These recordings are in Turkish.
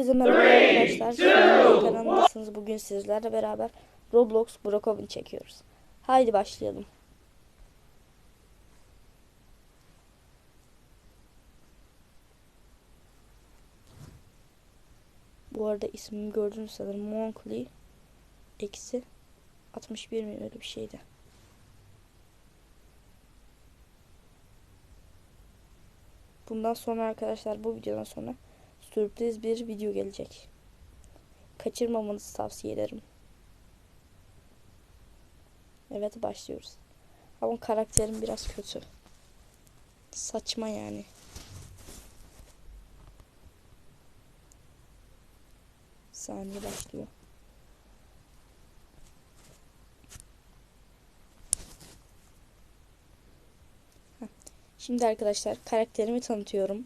Herkese merhaba arkadaşlar. Şimdi kanalındasınız. Bugün sizlerle beraber Roblox Brokovin çekiyoruz. Haydi başlayalım. Bu arada ismimi gördünüz sanırım. Monkley eksi 61 mi öyle bir şeydi. Bundan sonra arkadaşlar bu videodan sonra sürpriz bir video gelecek. Kaçırmamanızı tavsiye ederim. Evet başlıyoruz. Ama karakterim biraz kötü. Saçma yani. Saniye başlıyor. Şimdi arkadaşlar karakterimi tanıtıyorum.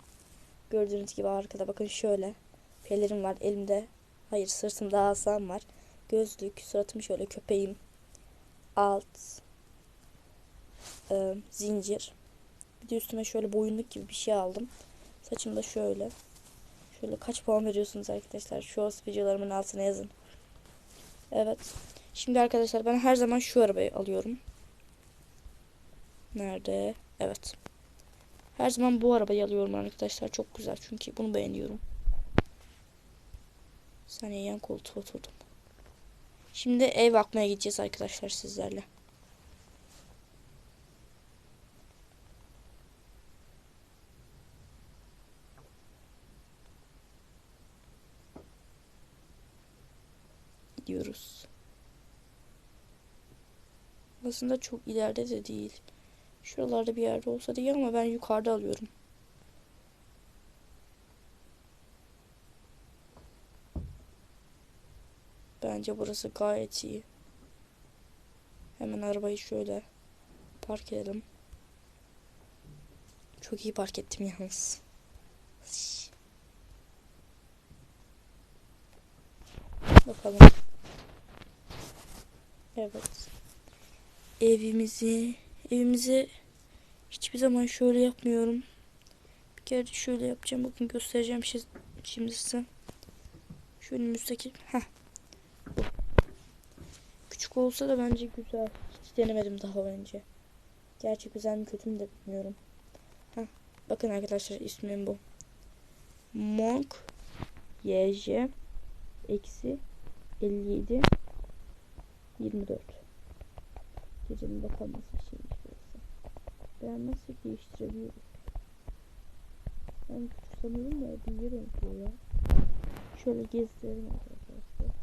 Gördüğünüz gibi arkada bakın şöyle. Pelerim var elimde. Hayır sırtımda asam var. Gözlük, suratım şöyle köpeğim. Alt. e, zincir. Bir de üstüme şöyle boyunluk gibi bir şey aldım. Saçım da şöyle. Şöyle kaç puan veriyorsunuz arkadaşlar? Şu videolarımın altına yazın. Evet. Şimdi arkadaşlar ben her zaman şu arabayı alıyorum. Nerede? Evet. Her zaman bu arabayı alıyorum arkadaşlar. Çok güzel çünkü bunu beğeniyorum. Bir saniye yan koltuğa oturdum. Şimdi ev bakmaya gideceğiz arkadaşlar sizlerle. Gidiyoruz. Aslında çok ileride de değil. Şuralarda bir yerde olsa diye ama ben yukarıda alıyorum. Bence burası gayet iyi. Hemen arabayı şöyle park edelim. Çok iyi park ettim yalnız. Bakalım. Evet. Evimizi evimizi hiçbir zaman şöyle yapmıyorum. Bir kere şöyle yapacağım. Bakın göstereceğim şey şimdi size. Şu önümüzdeki. Heh. Küçük olsa da bence güzel. Hiç denemedim daha önce. Gerçi güzel mi kötü mü de bilmiyorum. Heh. Bakın arkadaşlar ismim bu. Monk YJ eksi 57 24 Girelim bakalım nasıl bir şeymiş burası. Nasıl değiştirebiliyoruz? Ben küçük sanıyorum da büyüye benziyor ya. Şöyle gezdirelim arkadaşlar.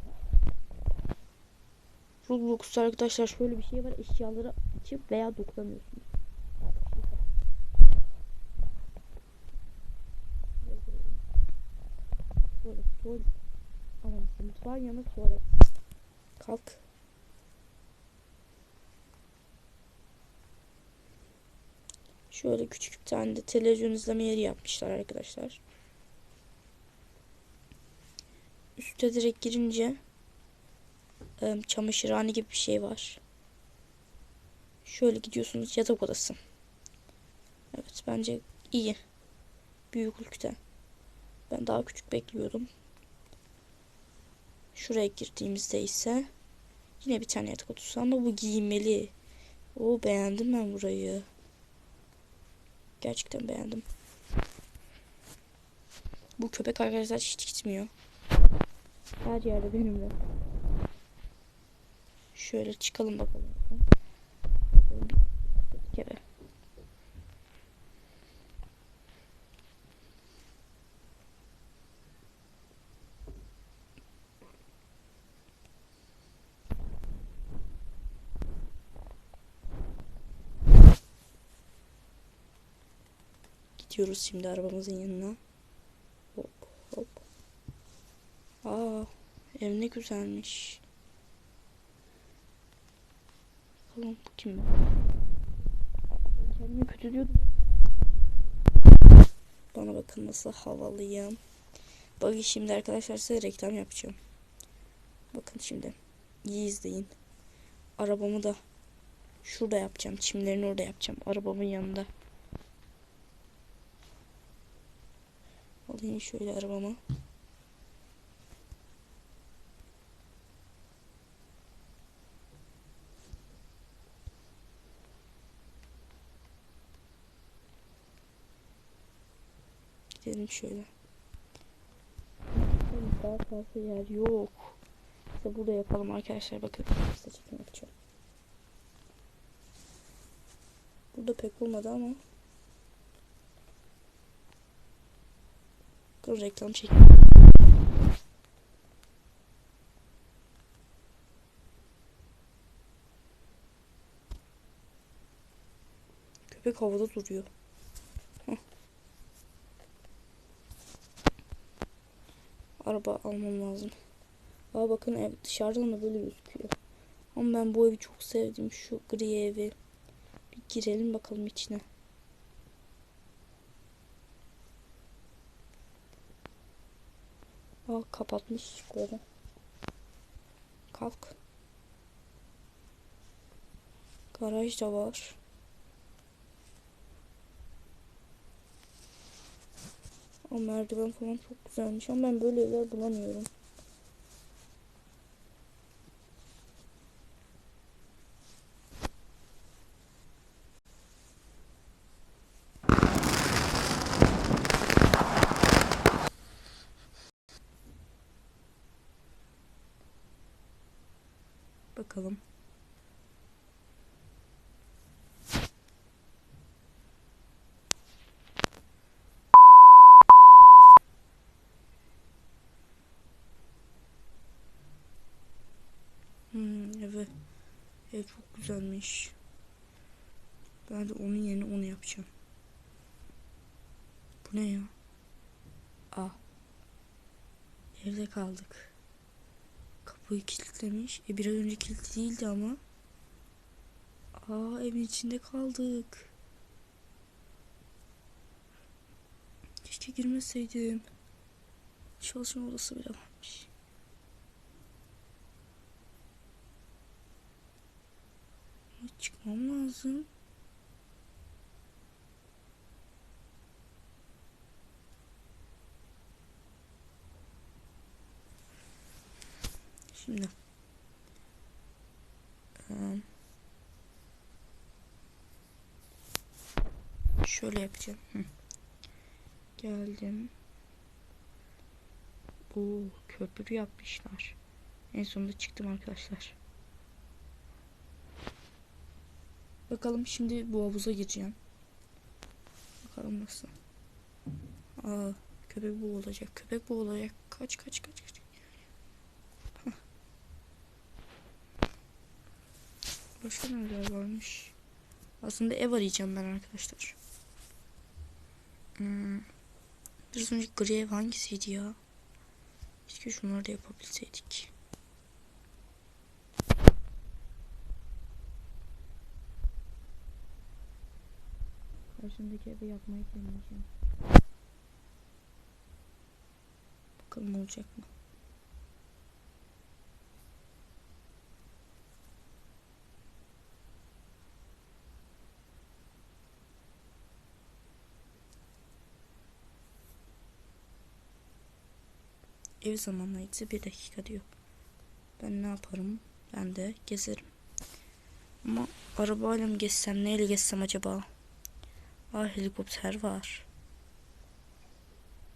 Roblox'ta arkadaşlar şöyle bir şey var. Eşyaları açıp veya dokulamıyorsunuz. Tuvalet. Aman mutfağın yanı tuvalet. Kalk. Şöyle küçük bir tane de televizyon izleme yeri yapmışlar arkadaşlar. Üste direkt girince çamaşırhane gibi bir şey var. Şöyle gidiyorsunuz yatak odası. Evet bence iyi. Büyüklükte. Ben daha küçük bekliyordum. Şuraya girdiğimizde ise yine bir tane yatak odası ama bu giymeli. O beğendim ben burayı. Gerçekten beğendim. Bu köpek arkadaşlar hiç gitmiyor. Her yerde benimle. Şöyle çıkalım bakalım. Bir kere. Gidiyoruz şimdi arabamızın yanına. Hop hop. Aa, ev ne güzelmiş. Bakalım bu kim? Kendimi kötü diyordum. Bana bakın nasıl havalıyım. Bakın şimdi arkadaşlar size reklam yapacağım. Bakın şimdi. İyi izleyin. Arabamı da şurada yapacağım. Çimlerini orada yapacağım. Arabamın yanında. alayım şöyle arabama. Gidelim şöyle. Daha fazla yer yok. İşte burada yapalım arkadaşlar bakın. Size. Burada pek olmadı ama Bakın reklam çekim. Köpek havada duruyor. Heh. Araba almam lazım. Aa bakın ev dışarıdan da böyle gözüküyor. Ama ben bu evi çok sevdim. Şu gri evi. Bir girelim bakalım içine. Aa kapatmış ışıkları. Kalk. Garaj da var. O merdiven falan çok güzelmiş ama ben böyle evler bulamıyorum. Bakalım. Hmm, evet. Ev çok güzelmiş. Ben de onun yerine onu yapacağım. Bu ne ya? Aa. Evde kaldık. Kapıyı kilitlemiş. E biraz önce kilitli değildi ama. Aa evin içinde kaldık. Keşke girmeseydim. Çalışma odası bile varmış. Çıkmam lazım. Şimdi. Eee, Şöyle yapacağım. Geldim. Bu köprü yapmışlar. En sonunda çıktım arkadaşlar. Bakalım şimdi bu havuza gireceğim. Bakalım nasıl. Aa, köpek bu olacak. Köpek bu olacak. Kaç kaç kaç kaç. Başka neler varmış? Aslında ev arayacağım ben arkadaşlar. Hmm. Biraz önce gri ev hangisiydi ya? Keşke şunları da yapabilseydik. Karşımdaki evi yapmayı deneyeceğim. Bakalım olacak mı? Ev zamanlayıcısı bir dakika diyor. Ben ne yaparım? Ben de gezerim. Ama arabayla mı gezsem, neyle gezsem acaba? Aa helikopter var.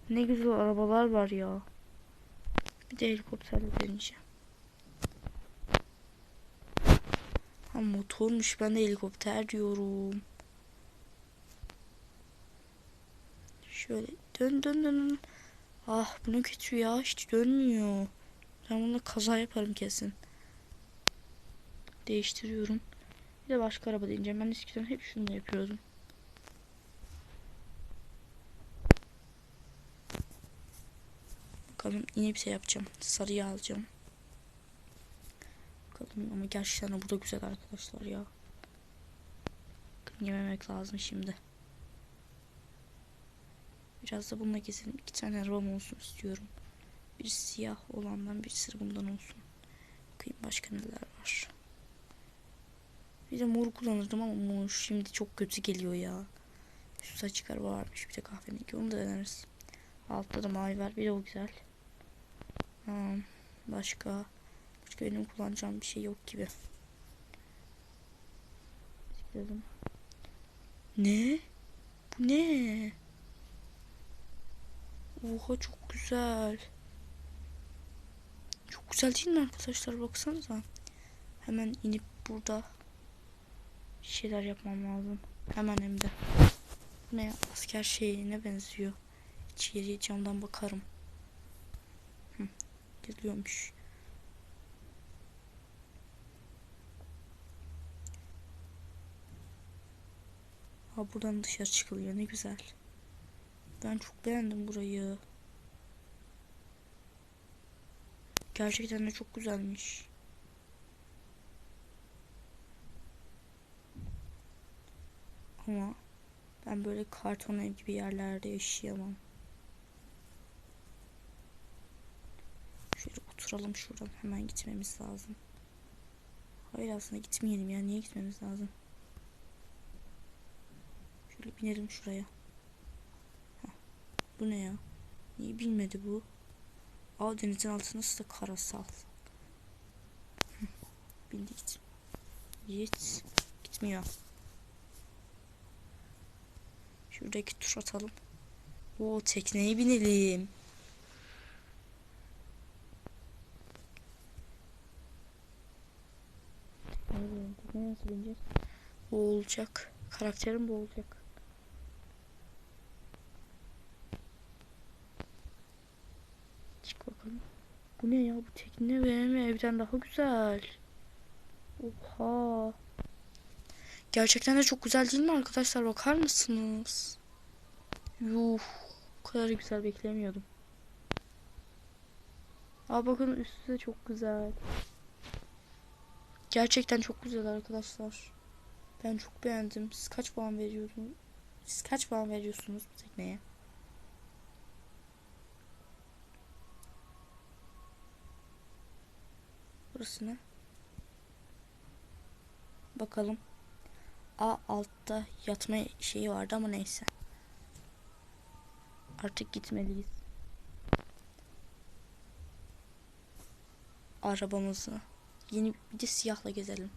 Ne güzel arabalar var ya. Bir de helikopterle deneyeceğim. Ha motormuş ben de helikopter diyorum. Şöyle dön dön dön. dön. Ah bu ne kötü ya hiç dönmüyor. Ben bununla kaza yaparım kesin. Değiştiriyorum. Bir de başka araba deneyeceğim. Ben eskiden hep şunu yapıyordum. Bakalım yine bir şey yapacağım. Sarıyı alacağım. Bakalım ama gerçekten bu da güzel arkadaşlar ya. Yememek lazım şimdi. Biraz da bununla gezelim. İki tane arabam olsun istiyorum. Bir siyah olandan bir sır bundan olsun. Bakayım başka neler var. Bir de mor kullanırdım ama mor şimdi çok kötü geliyor ya. Şu saç araba varmış bir de kahverengi onu da deneriz. Altta da mavi var bir de o güzel. Hmm, başka başka benim kullanacağım bir şey yok gibi. Ne? Bu ne? Oha çok güzel. Çok güzel değil mi arkadaşlar baksanıza. Hemen inip burada bir şeyler yapmam lazım. Hemen hem de. Ne asker şeyine benziyor. İçeri camdan bakarım. Hı, geliyormuş. Ha buradan dışarı çıkılıyor ne güzel. Ben çok beğendim burayı. Gerçekten de çok güzelmiş. Ama ben böyle karton ev gibi yerlerde yaşayamam. Şöyle oturalım şuradan. Hemen gitmemiz lazım. Hayır aslında gitmeyelim ya. Niye gitmemiz lazım? Şöyle binelim şuraya. Bu ne ya? Niye bilmedi bu? Aa denizin altı nasıl da karasal. Bindi git. Git. Gitmiyor. Şuradaki tuş atalım. O tekneye binelim. Tekneye nasıl bineceğiz? Bu olacak. Karakterim bu olacak. Çık bakalım. Bu ne ya? Bu tekne benim evden daha güzel. Oha. Gerçekten de çok güzel değil mi arkadaşlar? Bakar mısınız? Yuh. Bu kadar güzel beklemiyordum. Aa bakın üstü de çok güzel. Gerçekten çok güzel arkadaşlar. Ben çok beğendim. Siz kaç puan veriyorsunuz? Siz kaç puan veriyorsunuz bu tekneye? Burası ne? Bakalım. A altta yatma şeyi vardı ama neyse. Artık gitmeliyiz. Arabamızı. Yeni bir de siyahla gezelim.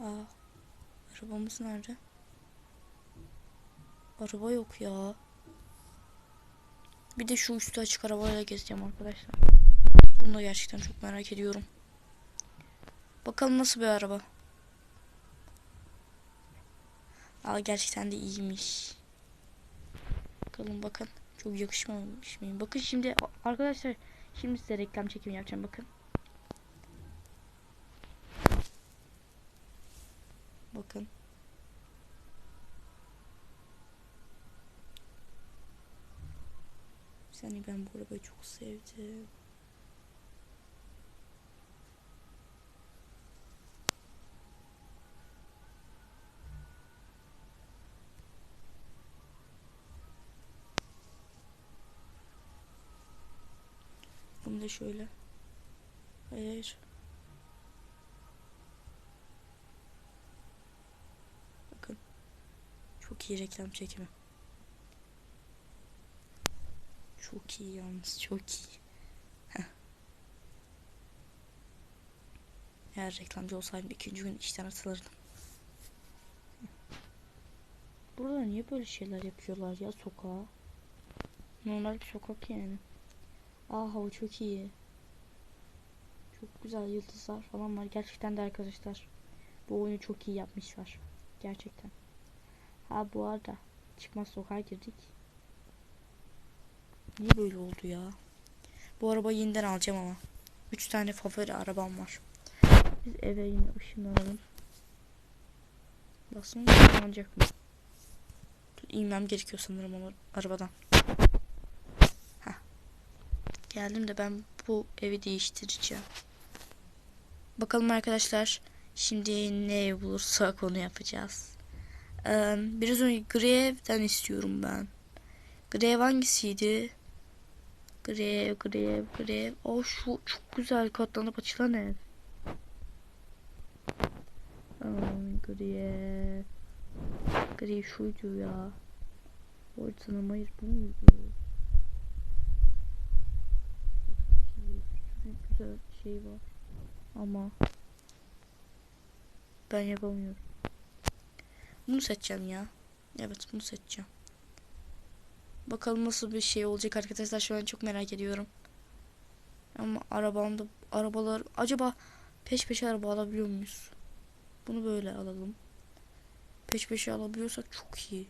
Aa, arabamız nerede? Araba yok ya. Bir de şu üstü açık arabayla gezeceğim arkadaşlar. Bunu da gerçekten çok merak ediyorum. Bakalım nasıl bir araba. Aa gerçekten de iyiymiş. Bakalım bakın. Çok yakışmamış mıyım? Bakın şimdi arkadaşlar şimdi size reklam çekimi yapacağım bakın. Bakın. Seni ben bu arabayı çok sevdim. Bunu da şöyle. Hayır. Bakın. Çok iyi reklam çekimi. Çok iyi yalnız çok iyi. Heh. Eğer reklamcı olsaydım ikinci gün işten atılırdım. Burada niye böyle şeyler yapıyorlar ya sokağa? Normal bir sokak yani. Aa hava çok iyi. Çok güzel yıldızlar falan var. Gerçekten de arkadaşlar. Bu oyunu çok iyi yapmışlar. Gerçekten. Ha bu arada çıkmaz sokağa girdik. Niye böyle oldu ya? Bu arabayı yeniden alacağım ama. 3 tane favori arabam var. Biz eve yine ışınlanalım. Baksana ışınlanacak mı? İnmem gerekiyor sanırım onu arabadan. Heh. Geldim de ben bu evi değiştireceğim. Bakalım arkadaşlar. Şimdi ne bulursak onu yapacağız. Ee, biraz önce gri evden istiyorum ben. Ev hangisiydi? Grev, grev, grev. O şu çok güzel katlanıp açılan ev. Aman grev. Grev şuydu ya. Ortalama hayır bu muydu? Çok güzel şey var. Ama Ben yapamıyorum. Bunu seçeceğim ya. Evet bunu seçeceğim. Bakalım nasıl bir şey olacak arkadaşlar şu an çok merak ediyorum. Ama arabamda arabalar acaba peş peşe araba alabiliyor muyuz? Bunu böyle alalım. Peş peşe alabiliyorsak çok iyi.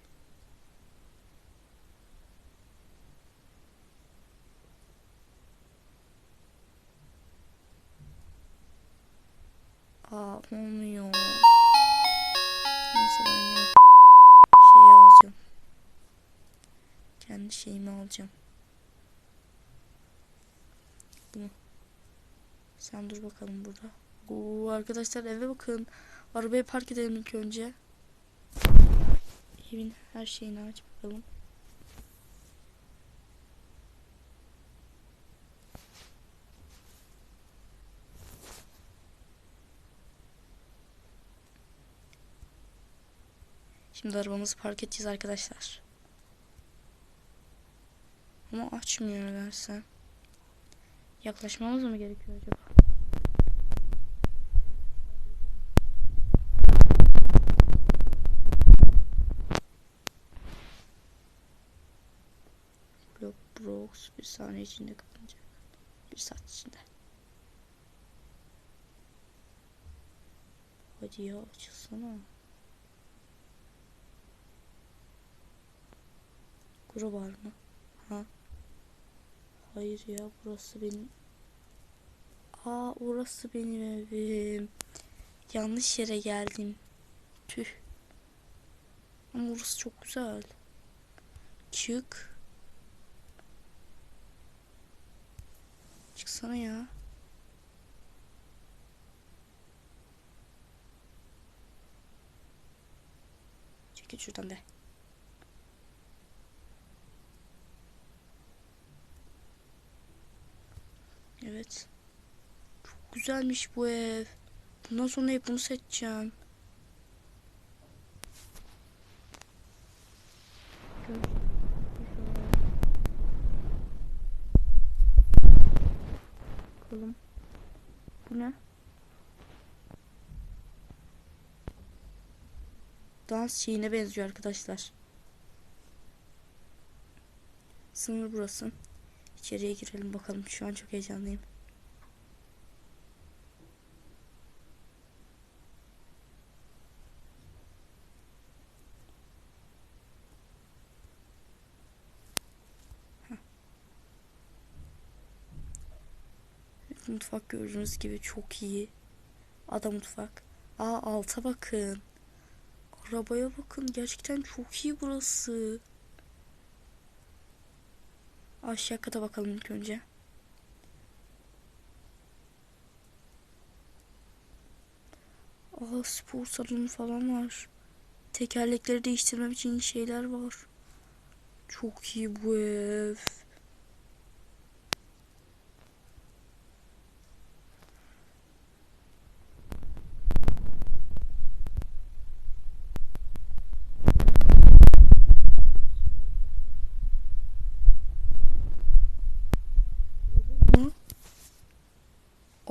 Sen dur bakalım burada. Oo, arkadaşlar eve bakın. Arabayı park edelim ilk önce. Evin her şeyini aç bakalım. Şimdi arabamızı park edeceğiz arkadaşlar. Ama açmıyor nedense. Yaklaşmamız mı gerekiyor acaba? Saniye içinde kapanacak. Bir saat içinde. Hadi ya açılsana. Kuru var mı? Ha? Hayır ya burası benim. Aa orası benim evim. Yanlış yere geldim. Tüh. Ama orası çok güzel. Çık. Çıksana ya. Çekil şuradan be. Evet. Çok güzelmiş bu ev. Bundan sonra hep bunu seçeceğim. Bakalım. Bu ne? Dans şeyine benziyor arkadaşlar. Sınır burası. İçeriye girelim bakalım. Şu an çok heyecanlıyım. Mutfak gördüğünüz gibi çok iyi. Ada mutfak. Aa alta bakın. Arabaya bakın. Gerçekten çok iyi burası. Aşağı kata bakalım ilk önce. Aa spor salonu falan var. Tekerlekleri değiştirmem için şeyler var. Çok iyi bu ev.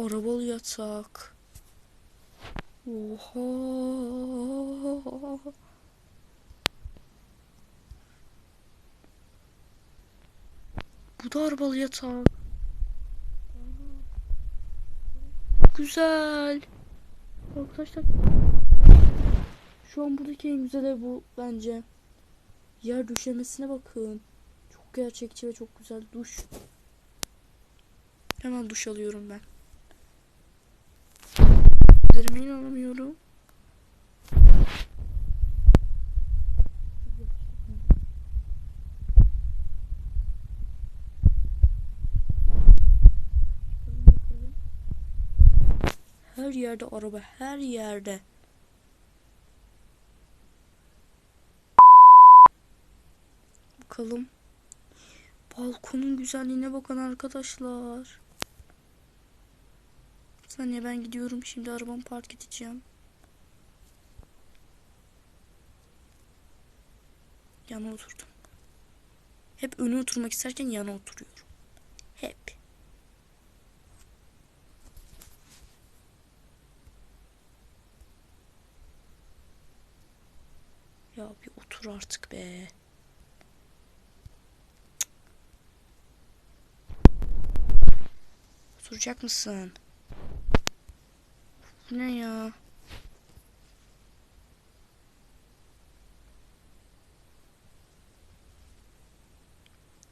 Arabalı yatak. Oha. Bu da arabalı yatak. Güzel. Arkadaşlar. Şu an buradaki en güzel bu bence. Yer döşemesine bakın. Çok gerçekçi ve çok güzel duş. Hemen duş alıyorum ben. Gözlerime inanamıyorum. Her yerde araba, her yerde. Bakalım. Balkonun güzelliğine bakın arkadaşlar. Saniye ben gidiyorum. Şimdi arabamı park edeceğim. Yana oturdum. Hep öne oturmak isterken yana oturuyorum. Hep. Ya bir otur artık be. Oturacak mısın? Ne ya?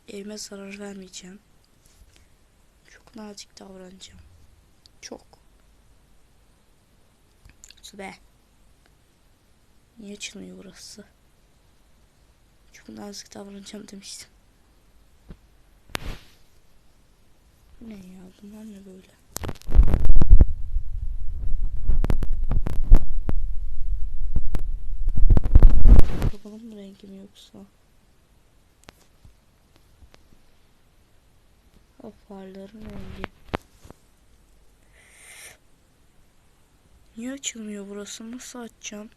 Evime zarar vermeyeceğim. Çok nazik davranacağım. Çok. Be. Niye açılmıyor burası? Çok nazik davranacağım demiştim. Ne ya? Bunlar ne böyle? Arabanın mı rengi mi yoksa? Ha, farların rengi. Niye açılmıyor burası? Nasıl açacağım?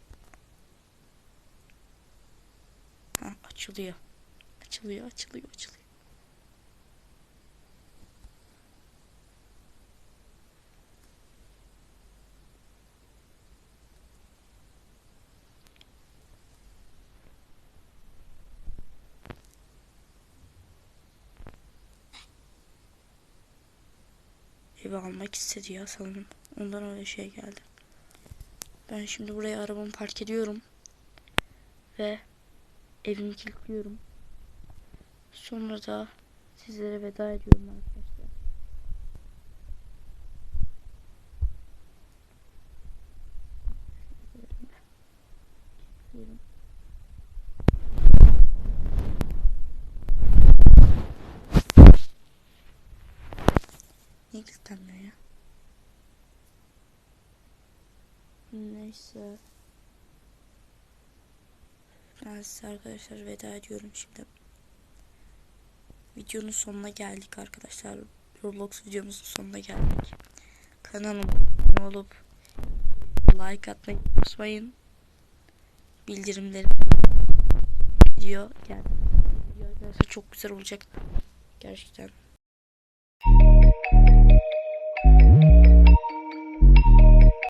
Ha açılıyor. Açılıyor, açılıyor, açılıyor. Evi almak istedi ya sanırım. Ondan öyle şey geldi. Ben şimdi buraya arabamı park ediyorum. Ve evimi kilitliyorum. Sonra da sizlere veda ediyorum arkadaşlar. Kilitliyorum. Niye kilitlenmiyor ya? Neyse. Ben size arkadaşlar veda ediyorum şimdi. Videonun sonuna geldik arkadaşlar. Roblox videomuzun sonuna geldik. Kanalıma abone olup like atmayı unutmayın. Bildirimleri video geldi. Video çok güzel olacak. Gerçekten